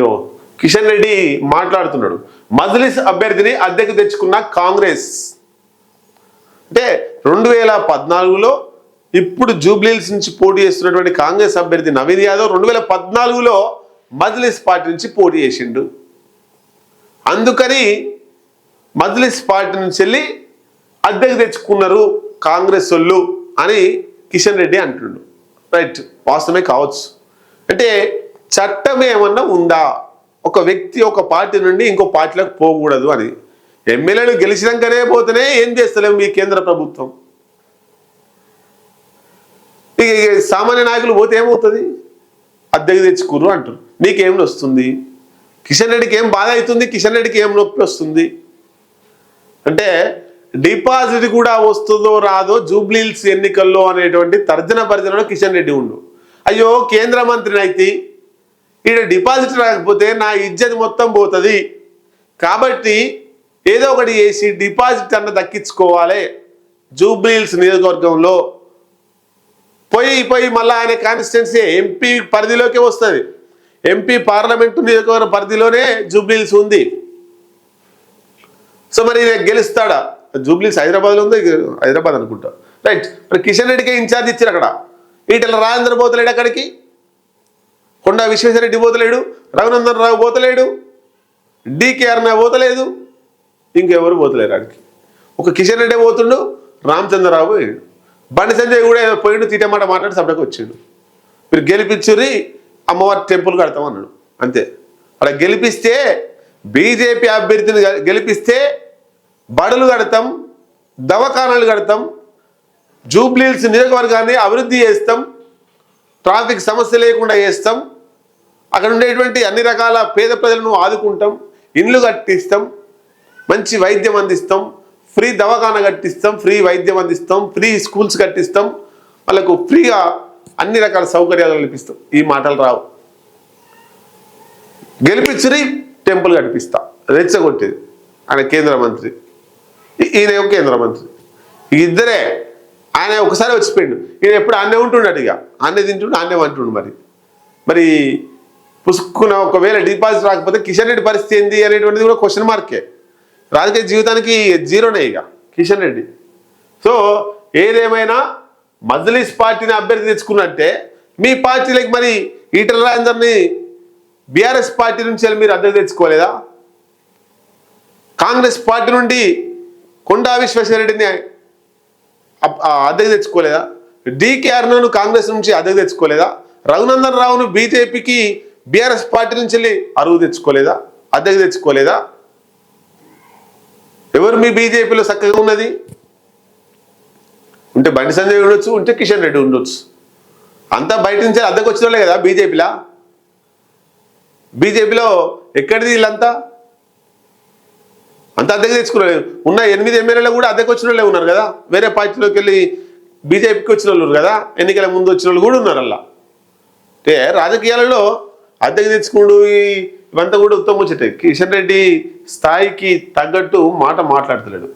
ఏవో కిషన్ రెడ్డి మాట్లాడుతున్నాడు. మజ్లిస్ అభ్యర్థిని అద్దెకు తెచ్చుకున్న కాంగ్రెస్. అంటే రెండు వేల పద్నాలుగులో ఇప్పుడు జూబ్లీల్స్ నుంచి పోటీ చేస్తున్నటువంటి కాంగ్రెస్ అభ్యర్థి నవీన్ యాదవ్ రెండు వేల పద్నాలుగులో మజ్లిస్ పార్టీ నుంచి పోటీ చేసిండు. అందుకని మజ్లిస్ పార్టీ నుంచి వెళ్ళి అద్దెకు తెచ్చుకున్నారు కాంగ్రెస్ వాళ్ళు అని కిషన్ రెడ్డి అంటుండు. రైట్ వాస్తవమే కావచ్చు. అంటే చట్టం ఏమన్నా ఉందా? ఒక వ్యక్తి ఒక పార్టీ నుండి ఇంకో పార్టీలోకి పోకూడదు అని. ఎమ్మెల్యేలు గెలిచినాకనే పోతేనే ఏం చేస్తలేము మీ కేంద్ర ప్రభుత్వం? ఇక సామాన్య నాయకులు పోతే ఏమవుతుంది? అద్దెకు తెచ్చుకుర్రు అంటారు నీకేం వస్తుంది కిషన్ రెడ్డికి ఏం బాధ అవుతుంది? కిషన్ రెడ్డికి ఏం నొప్పి వస్తుంది? అంటే డిపాజిట్ కూడా వస్తుందో రాదో జూబ్లీల్స్ ఎన్నికల్లో అనేటువంటి తర్జన భర్జనలో కిషన్ రెడ్డి ఉండు. అయ్యో కేంద్ర మంత్రిని అయితే ఈడ డిపాజిట్ రాకపోతే నా ఇజ్జత్ మొత్తం పోతుంది. కాబట్టి ఏదో ఒకటి చేసి డిపాజిట్ అన్న దక్కించుకోవాలి. జూబ్లీల్స్ నియోజకవర్గంలో. పోయి పోయి మళ్ళీ ఆయన కాన్స్టిట్యున్సీ ఎంపీ పరిధిలోకే వస్తుంది. ఎంపీ పార్లమెంటు నియోజకవర్గ పరిధిలోనే జూబ్లీల్స్ ఉంది. సో మరి ఈయన గెలుస్తాడా? జూబ్లీస్ హైదరాబాద్లో ఉంది హైదరాబాద్ అనుకుంటా. రైట్. మరి కిషన్ రెడ్డికే ఇన్ఛార్జ్ ఇచ్చారు అక్కడ. వీటిలో రాజేంద్ర బోతలేడు అక్కడికి? కొండా విశ్వేశ్వరరెడ్డి పోతలేడు రఘునందన్ రావు పోతలేడు డికేఆర్ నా పోతలేదు ఇంకెవరు పోతలేరు ఆడికి. ఒక కిషన్ రెడ్డి పోతుండు రామచంద్రరావు పోయాడు. బండి సంజయ్ కూడా పోయిండు తీటమాట మాట్లాడి సభకు వచ్చిండు. మీరు గెలిపించుర్రి అమ్మవారి టెంపుల్ కడతాం అన్నాడు. అంతే. అలా గెలిపిస్తే బీజేపీ అభ్యర్థిని గెలిపిస్తే బడులు కడతాం దవాఖానాలు కడతాం జూబ్లీల్స్ నియోజకవర్గాన్ని అభివృద్ధి చేస్తాం ట్రాఫిక్ సమస్య లేకుండా చేస్తాం అక్కడ ఉండేటువంటి అన్ని రకాల పేద ప్రజలను ఆదుకుంటాం ఇండ్లు కట్టిస్తాం మంచి వైద్యం అందిస్తాం ఫ్రీ దవాఖాన కట్టిస్తాం ఫ్రీ వైద్యం అందిస్తాం ఫ్రీ స్కూల్స్ కట్టిస్తాం వాళ్ళకు ఫ్రీగా అన్ని రకాల సౌకర్యాలు కల్పిస్తాం. ఈ మాటలు రావు. గెలిపించి టెంపుల్ కట్టిస్తా. రెచ్చగొట్టేది. ఆయన కేంద్ర మంత్రి. ఈయన కేంద్ర మంత్రి. ఇద్దరే ఆయన ఒకసారి వచ్చిపోయిండు. ఈయన ఎప్పుడు అన్నే ఉంటుండడు ఇక. అన్నే తింటుండు అన్నే అంటుండు మరి. మరి పుసుక్కున ఒకవేళ డిపాజిట్ రాకపోతే కిషన్ రెడ్డి పరిస్థితి ఏంది అనేటువంటిది కూడా క్వశ్చన్ మార్కే రాజకీయ జీవితానికి జీరోనే ఇక కిషన్ రెడ్డి. సో ఏదేమైనా మజ్లిస్ పార్టీని అభ్యర్థి తెచ్చుకున్నట్టే మీ పార్టీలకు మరి ఈటల రాజేందర్ని బీఆర్ఎస్ పార్టీ నుంచి వెళ్ళి మీరు అద్దెకు తెచ్చుకోలేదా? కాంగ్రెస్ పార్టీ నుండి కొండా విశ్వేశ్వరరెడ్డిని అప్- అద్దెకు తెచ్చుకోలేదా? డికే అర్ణను కాంగ్రెస్ నుంచి అద్దెకు తెచ్చుకోలేదా? రఘునందన్ రావును బీజేపీకి బీఆర్ఎస్ పార్టీ నుంచి వెళ్ళి అరువు తెచ్చుకోలేదా అద్దెకు తెచ్చుకోలేదా? ఎవరు మీ బీజేపీలో చక్కగా ఉన్నది? ఉంటే బండి సంజయ్ ఉండొచ్చు ఉంటే కిషన్ రెడ్డి ఉండొచ్చు. అంతా బయట నుంచి అద్దెకు వచ్చిన కదా బీజేపీలా? బీజేపీలో ఎక్కడిది వీళ్ళంతా? అంత అద్దెకు తెచ్చుకున్నారు ఉన్న ఎనిమిది ఎమ్మెల్యేలు కూడా అద్దెకు వచ్చిన ఉన్నారు కదా? వేరే పార్టీలోకి వెళ్ళి బీజేపీకి వచ్చిన వాళ్ళు కదా? ఎన్నికల ముందు వచ్చిన వాళ్ళు కూడా ఉన్నారు అలా అంటే రాజకీయాలలో అద్దెకు తెచ్చుకుంటూ ఇవంతా కూడా ఉత్తమ వచ్చేటాయి కిషన్ రెడ్డి స్థాయికి తగ్గట్టు మాట మాట్లాడుతున్నాడు.